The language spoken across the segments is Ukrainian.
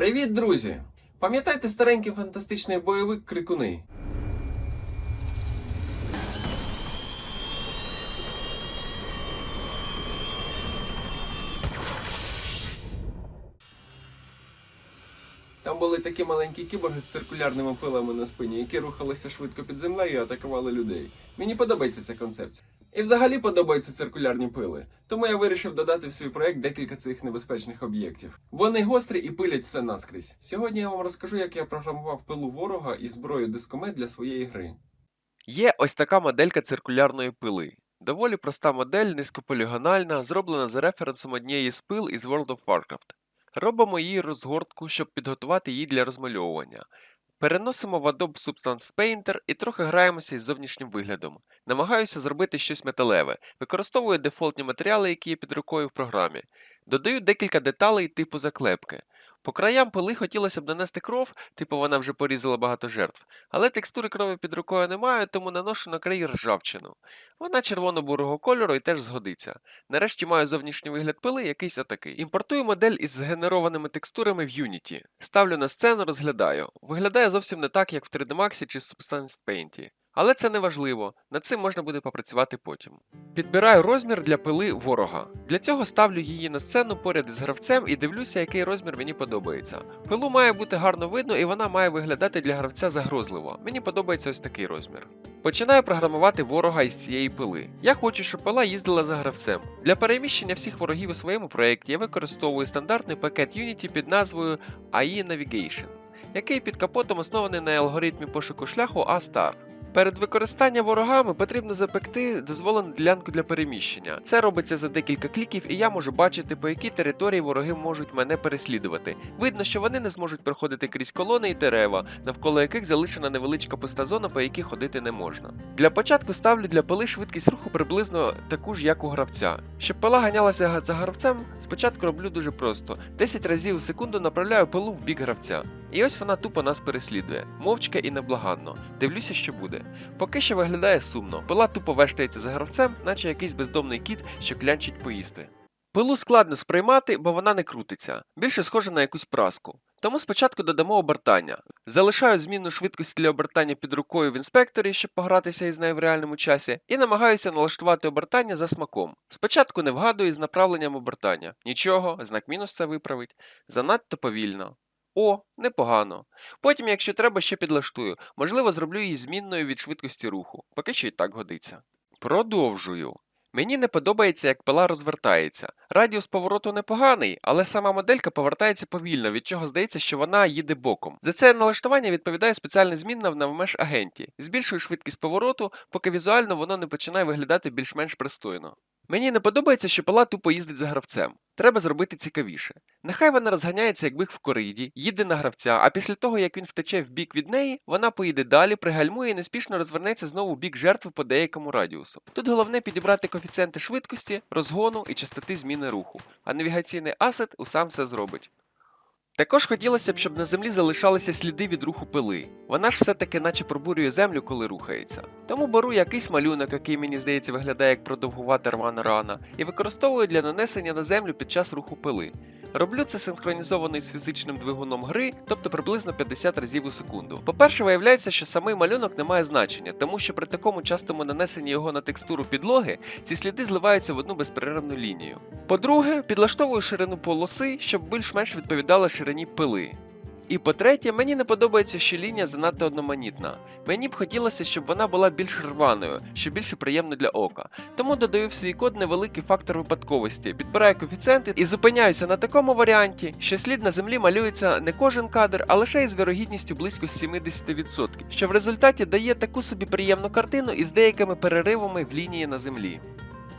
Привіт, друзі! Пам'ятаєте старенький фантастичний бойовик Крикуни? Такі маленькі кіборги з циркулярними пилами на спині, які рухалися швидко під землею і атакували людей. Мені подобається ця концепція. І взагалі подобаються циркулярні пили. Тому я вирішив додати в свій проект декілька цих небезпечних об'єктів. Вони гострі і пилять все наскрізь. Сьогодні я вам розкажу, як я програмував пилу ворога і зброю дискомет для своєї гри. Є ось така моделька циркулярної пили. Доволі проста модель, низькополігональна, зроблена за референсом однієї з пил із World of Warcraft. Робимо її розгортку, щоб підготувати її для розмальовування. Переносимо в Adobe Substance Painter і трохи граємося із зовнішнім виглядом. Намагаюся зробити щось металеве, використовую дефолтні матеріали, які є під рукою в програмі. Додаю декілька деталей типу заклепки. По краям пили хотілося б нанести кров, типу вона вже порізала багато жертв, але текстури крові під рукою немає, тому наношу на краї ржавчину. Вона червоно-бурого кольору і теж згодиться. Нарешті маю зовнішній вигляд пили якийсь отакий. Імпортую модель із згенерованими текстурами в Unity. Ставлю на сцену, розглядаю. Виглядає зовсім не так, як в 3D Max чи Substance Paint. Але це не важливо, над цим можна буде попрацювати потім. Підбираю розмір для пили ворога. Для цього ставлю її на сцену поряд із гравцем і дивлюся, який розмір мені подобається. Пилу має бути гарно видно і вона має виглядати для гравця загрозливо. Мені подобається ось такий розмір. Починаю програмувати ворога із цієї пили. Я хочу, щоб пила їздила за гравцем. Для переміщення всіх ворогів у своєму проєкті я використовую стандартний пакет Unity під назвою AI Navigation, який під капотом оснований на алгоритмі пошуку шляху A-Star. Перед використанням ворогами потрібно запекти дозволену ділянку для переміщення. Це робиться за декілька кліків, і я можу бачити, по якій території вороги можуть мене переслідувати. Видно, що вони не зможуть проходити крізь колони і дерева, навколо яких залишена невеличка пуста зона, по якій ходити не можна. Для початку ставлю для пили швидкість руху приблизно таку ж, як у гравця. Щоб пила ганялася за гравцем, спочатку роблю дуже просто: 10 разів у секунду направляю пилу в бік гравця. І ось вона тупо нас переслідує, мовчки і неблаганно. Дивлюся, що буде. Поки що виглядає сумно. Пила тупо вештається за гравцем, наче якийсь бездомний кіт, що клянчить поїсти. Пилу складно сприймати, бо вона не крутиться, більше схожа на якусь праску. Тому спочатку додамо обертання. Залишаю змінну швидкість для обертання під рукою в інспекторі, щоб погратися із нею в реальному часі, і намагаюся налаштувати обертання за смаком. Спочатку не вгадую з направленням обертання. Нічого, знак мінус це виправить. Занадто повільно. О, непогано. Потім, якщо треба, ще підлаштую. Можливо, зроблю її змінною від швидкості руху. Поки що і так годиться. Продовжую. Мені не подобається, як пила розвертається. Радіус повороту непоганий, але сама моделька повертається повільно, від чого здається, що вона їде боком. За це налаштування відповідає спеціальна змінна в навмеж агенті. Збільшую швидкість повороту, поки візуально воно не починає виглядати більш-менш пристойно. Мені не подобається, що пала тупо їздить за гравцем. Треба зробити цікавіше. Нехай вона розганяється як бик в кориді, їде на гравця, а після того, як він втече в бік від неї, вона поїде далі, пригальмує і неспішно розвернеться знову в бік жертви по деякому радіусу. Тут головне підібрати коефіцієнти швидкості, розгону і частоти зміни руху, а навігаційний асет усам все зробить. Також хотілося б, щоб на землі залишалися сліди від руху пили. Вона ж все-таки наче пробурює землю, коли рухається. Тому беру якийсь малюнок, який мені здається виглядає як продовгувата рвана рана, і використовую для нанесення на землю під час руху пили. Роблю це синхронізований з фізичним двигуном гри, тобто приблизно 50 разів у секунду. По-перше, виявляється, що самий малюнок не має значення, тому що при такому частому нанесенні його на текстуру підлоги ці сліди зливаються в одну безперервну лінію. По-друге, підлаштовую ширину полоси, щоб більш-менш відповідала ширині пили. І по-третє, мені не подобається, що лінія занадто одноманітна. Мені б хотілося, щоб вона була більш рваною, що більше приємно для ока. Тому додаю в свій код невеликий фактор випадковості, підбираю коефіцієнти і зупиняюся на такому варіанті, що слід на землі малюється не кожен кадр, а лише із вірогідністю близько 70%, що в результаті дає таку собі приємну картину із деякими переривами в лінії на землі.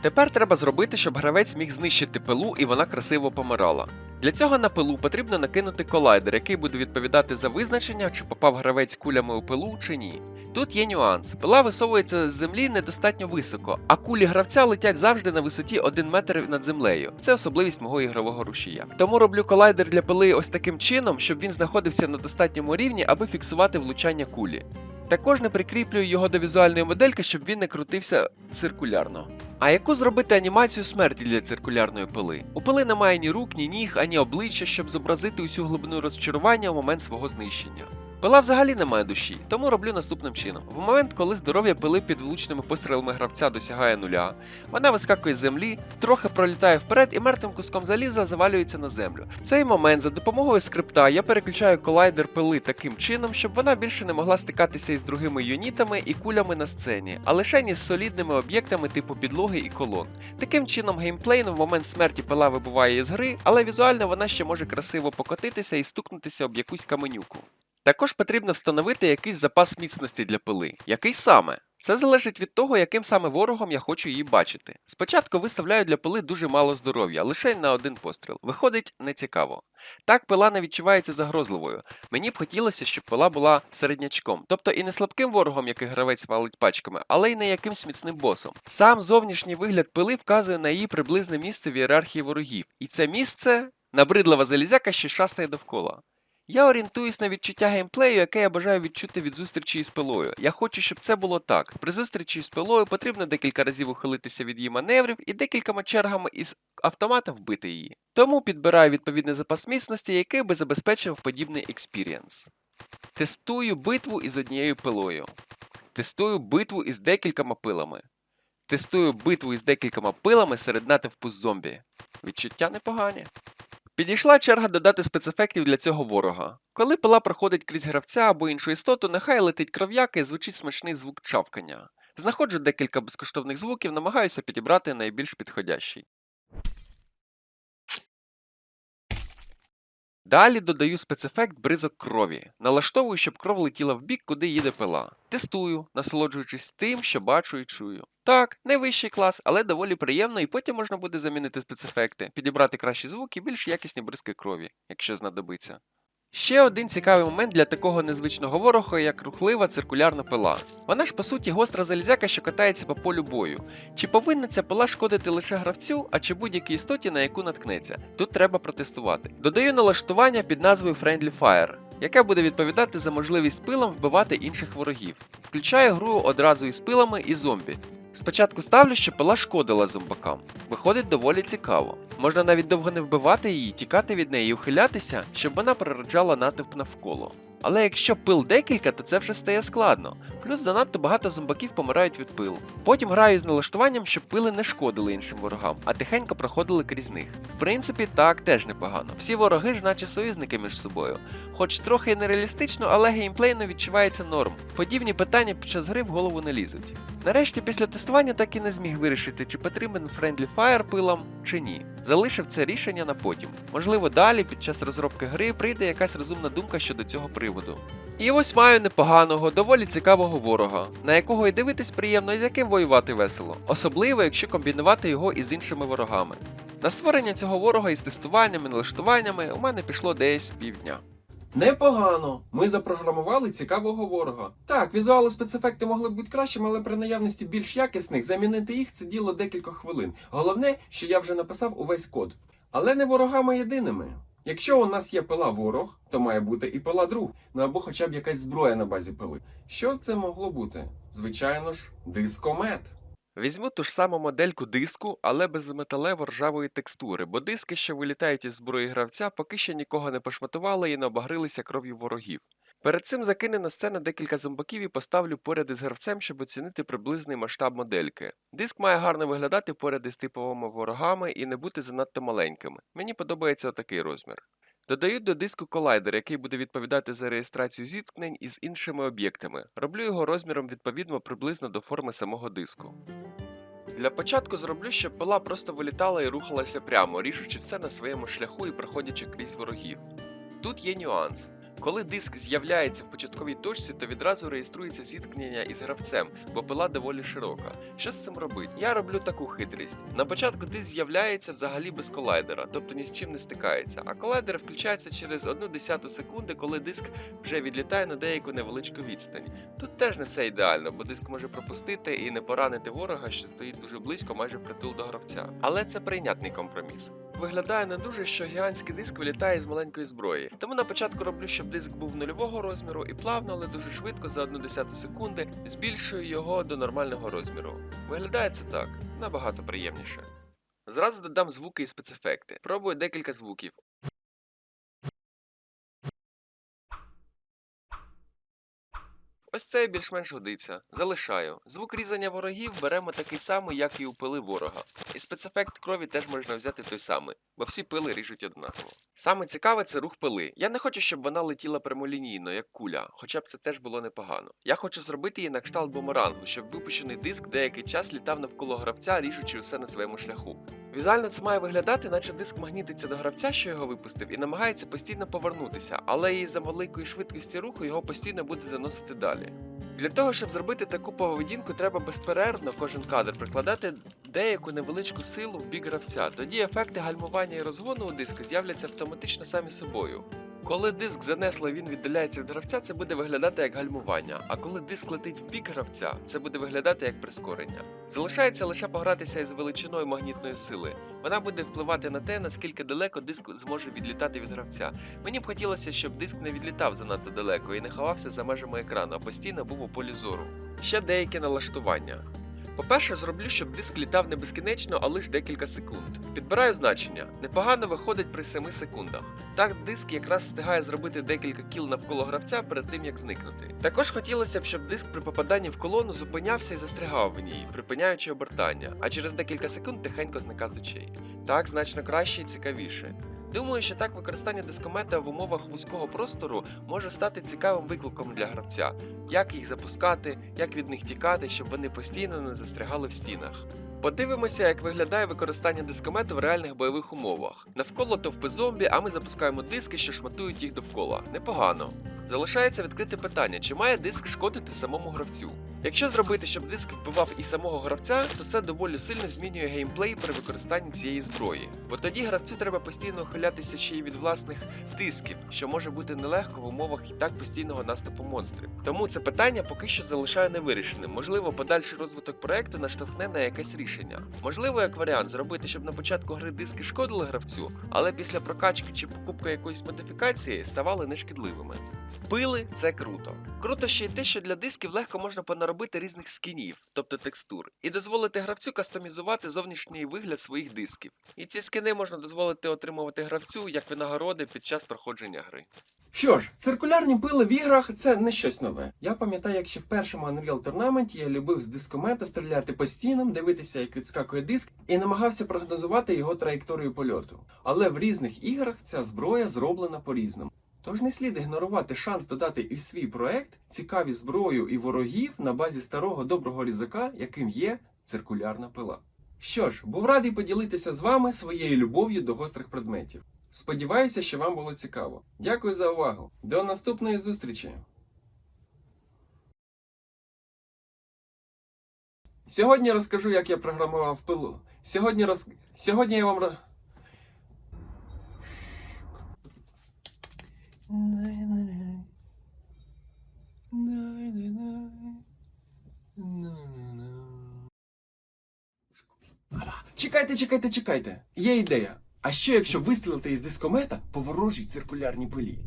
Тепер треба зробити, щоб гравець міг знищити пилу і вона красиво помирала. Для цього на пилу потрібно накинути колайдер, який буде відповідати за визначення, чи попав гравець кулями у пилу чи ні. Тут є нюанс. Пила висовується з землі недостатньо високо, а кулі гравця летять завжди на висоті 1 метр над землею. Це особливість мого ігрового рушія. Тому роблю колайдер для пили ось таким чином, щоб він знаходився на достатньому рівні, аби фіксувати влучання кулі. Також не прикріплюю його до візуальної модельки, щоб він не крутився циркулярно. А яку зробити анімацію смерті для циркулярної пили? У пили немає ні рук, ні ніг, ані обличчя, щоб зобразити усю глибину розчарування у момент свого знищення. Пила взагалі не має душі, тому роблю наступним чином. В момент, коли здоров'я пили під влучними пострілами гравця досягає нуля, вона вискакує з землі, трохи пролітає вперед і мертвим куском заліза завалюється на землю. Цей момент за допомогою скрипта я переключаю колайдер пили таким чином, щоб вона більше не могла стикатися із другими юнітами і кулями на сцені, а лише із солідними об'єктами типу підлоги і колон. Таким чином, геймплейно в момент смерті пила вибуває із гри, але візуально вона ще може красиво покотитися і стукнутися об якусь каменюку. Також потрібно встановити якийсь запас міцності для пили. Який саме? Це залежить від того, яким саме ворогом я хочу її бачити. Спочатку виставляю для пили дуже мало здоров'я, лише на один постріл. Виходить нецікаво. Так пила не відчувається загрозливою. Мені б хотілося, щоб пила була середнячком, тобто і не слабким ворогом, який гравець валить пачками, але й не якимсь міцним босом. Сам зовнішній вигляд пили вказує на її приблизне місце в ієрархії ворогів, і це місце набридлива залізяка, що шастає довкола. Я орієнтуюсь на відчуття геймплею, яке я бажаю відчути від зустрічі із пилою. Я хочу, щоб це було так. При зустрічі з пилою потрібно декілька разів ухилитися від її маневрів і декількома чергами із автомата вбити її. Тому підбираю відповідний запас міцності, який би забезпечив подібний експірієнс. Тестую битву із однією пилою. Тестую битву із декількома пилами. Тестую битву із декількома пилами серед натовпу зомбі. Відчуття непогані. Підійшла черга додати спецефектів для цього ворога. Коли пила проходить крізь гравця або іншу істоту, нехай летить кров'яка і звучить смачний звук чавкання. Знаходжу декілька безкоштовних звуків, намагаюся підібрати найбільш підходящий. Далі додаю спецефект бризок крові. Налаштовую, щоб кров летіла в бік, куди їде пила. Тестую, насолоджуючись тим, що бачу і чую. Так, не вищий клас, але доволі приємно, і потім можна буде замінити спецефекти, підібрати кращі звуки і більш якісні бризки крові, якщо знадобиться. Ще один цікавий момент для такого незвичного ворога, як рухлива циркулярна пила. Вона ж по суті гостра залізяка, що катається по полю бою. Чи повинна ця пила шкодити лише гравцю, а чи будь-якій істоті, на яку наткнеться? Тут треба протестувати. Додаю налаштування під назвою Friendly Fire, яке буде відповідати за можливість пилам вбивати інших ворогів. Включаю гру одразу із пилами і зомбі. Спочатку ставлю, щоб пила шкодила зомбакам. Виходить доволі цікаво. Можна навіть довго не вбивати її, тікати від неї і ухилятися, щоб вона пророджала натовп навколо. Але якщо пил декілька, то це вже стає складно. Плюс занадто багато зомбаків помирають від пил. Потім граю з налаштуванням, щоб пили не шкодили іншим ворогам, а тихенько проходили крізь них. В принципі, так теж непогано. Всі вороги ж наче союзники між собою. Хоч трохи і нереалістично, але геймплейно відчувається норм. Подібні питання під час гри в голову не лізуть. Нарешті, після тестування так і не зміг вирішити, чи потрібен Friendly Fire пилам чи ні. Залишив це рішення на потім. Можливо, далі під час розробки гри прийде якась розумна думка щодо цього приводу. І ось маю непоганого, доволі цікавого ворога, на якого і дивитись приємно і з яким воювати весело, особливо якщо комбінувати його із іншими ворогами. На створення цього ворога із тестуваннями налаштуваннями у мене пішло десь півдня. Непогано. Ми запрограмували цікавого ворога. Так, візуали спецефекти могли б бути кращими, але при наявності більш якісних замінити їх це діло декілька хвилин. Головне, що я вже написав увесь код. Але не ворогами єдиними. Якщо у нас є пила ворог, то має бути і пила друг, ну або хоча б якась зброя на базі пили. Що це могло бути? Звичайно ж, дискомет. Візьму ту ж саму модельку диску, але без металево-ржавої текстури, бо диски, що вилітають із зброї гравця, поки ще нікого не пошматували і не обагрилися кров'ю ворогів. Перед цим закину на сцену декілька зомбаків і поставлю поряд із гравцем, щоб оцінити приблизний масштаб модельки. Диск має гарно виглядати поряд із типовими ворогами і не бути занадто маленьким. Мені подобається отакий розмір. Додаю до диску колайдер, який буде відповідати за реєстрацію зіткнень із іншими об'єктами. Роблю його розміром відповідно приблизно до форми самого диску. Для початку зроблю, щоб пила просто вилітала і рухалася прямо, ріжучи все на своєму шляху і проходячи крізь ворогів. Тут є нюанс. Коли диск з'являється в початковій точці, то відразу реєструється зіткнення із гравцем, бо пила доволі широка. Що з цим робити? Я роблю таку хитрість. На початку диск з'являється взагалі без колайдера, тобто ні з чим не стикається, а колайдер включається через 1 десяту секунди, коли диск вже відлітає на деяку невеличку відстань. Тут теж не все ідеально, бо диск може пропустити і не поранити ворога, що стоїть дуже близько, майже впритул до гравця. Але це прийнятний компроміс. Виглядає не дуже, що гігантський диск вилітає з маленької зброї. Тому на початку роблю, щоб диск був нульового розміру і плавно, але дуже швидко за 1 десяту секунди збільшую його до нормального розміру. Виглядає це так, набагато приємніше. Зразу додам звуки і спецефекти. Пробую декілька звуків. Ось це більш-менш годиться. Залишаю. Звук різання ворогів беремо такий самий, як і у пили ворога. І спецефект крові теж можна взяти той самий, бо всі пили ріжуть однаково. Саме цікаве це рух пили. Я не хочу, щоб вона летіла прямолінійно, як куля, хоча б це теж було непогано. Я хочу зробити її на кшталт бумерангу, щоб випущений диск деякий час літав навколо гравця, ріжучи усе на своєму шляху. Візуально це має виглядати, наче диск магнітиться до гравця, що його випустив, і намагається постійно повернутися, але із-за великої швидкості руху його постійно буде заносити далі. Для того, щоб зробити таку поведінку, треба безперервно кожен кадр прикладати деяку невеличку силу в бік гравця. Тоді ефекти гальмування і розгону у диска з'являться автоматично самі собою. Коли диск занесло і він віддаляється від гравця, це буде виглядати як гальмування, а коли диск летить в бік гравця, це буде виглядати як прискорення. Залишається лише погратися із величиною магнітної сили. Вона буде впливати на те, наскільки далеко диск зможе відлітати від гравця. Мені б хотілося, щоб диск не відлітав занадто далеко і не ховався за межами екрану, а постійно був у полі зору. Ще деякі налаштування. По-перше, зроблю, щоб диск літав не безкінечно, а лише декілька секунд. Підбираю значення. Непогано виходить при 7 секундах. Так диск якраз встигає зробити декілька кіл навколо гравця перед тим як зникнути. Також хотілося б, щоб диск при попаданні в колону зупинявся і застрягав в ній, припиняючи обертання, а через декілька секунд тихенько зникав з очей. Так значно краще і цікавіше. Думаю, що так використання дискомета в умовах вузького простору може стати цікавим викликом для гравця, як їх запускати, як від них тікати, щоб вони постійно не застрягали в стінах. Подивимося, як виглядає використання дискомету в реальних бойових умовах. Навколо товпи зомбі, а ми запускаємо диски, що шматують їх довкола. Непогано. Залишається відкрите питання, чи має диск шкодити самому гравцю. Якщо зробити, щоб диск вбивав і самого гравця, то це доволі сильно змінює геймплей при використанні цієї зброї. Бо тоді гравцю треба постійно ухилятися ще й від власних дисків, що може бути нелегко в умовах і так постійного наступу монстрів. Тому це питання поки що залишаю невирішеним. Можливо, подальший розвиток проекту наштовхне на якесь рішення. Можливо, як варіант зробити, щоб на початку гри диски шкодили гравцю, але після прокачки чи покупки якоїсь модифікації ставали нешкідливими. Пили це круто. Круто ще й те, що для дисків легко можна понаробити різних скінів, тобто текстур, і дозволити гравцю кастомізувати зовнішній вигляд своїх дисків. І ці скини можна дозволити отримувати гравцю як винагороди під час проходження гри. Що ж, циркулярні пили в іграх це не щось нове. Я пам'ятаю, як ще в першому Unreal Tournament я любив з дискомета стріляти по стінам, дивитися, як відскакує диск, і намагався прогнозувати його траєкторію польоту. Але в різних іграх ця зброя зроблена по-різному. Тож не слід ігнорувати шанс додати і в свій проект цікаві зброю і ворогів на базі старого доброго різака, яким є циркулярна пила. Що ж, був радий поділитися з вами своєю любов'ю до гострих предметів. Сподіваюся, що вам було цікаво. Дякую за увагу. До наступної зустрічі. Сьогодні розкажу, як я програмував пилу. Сьогодні роз... Сьогодні я вам Чекайте, чекайте, чекайте. Є ідея. А що якщо вистрілити із дискомета по ворожій циркулярній пилі?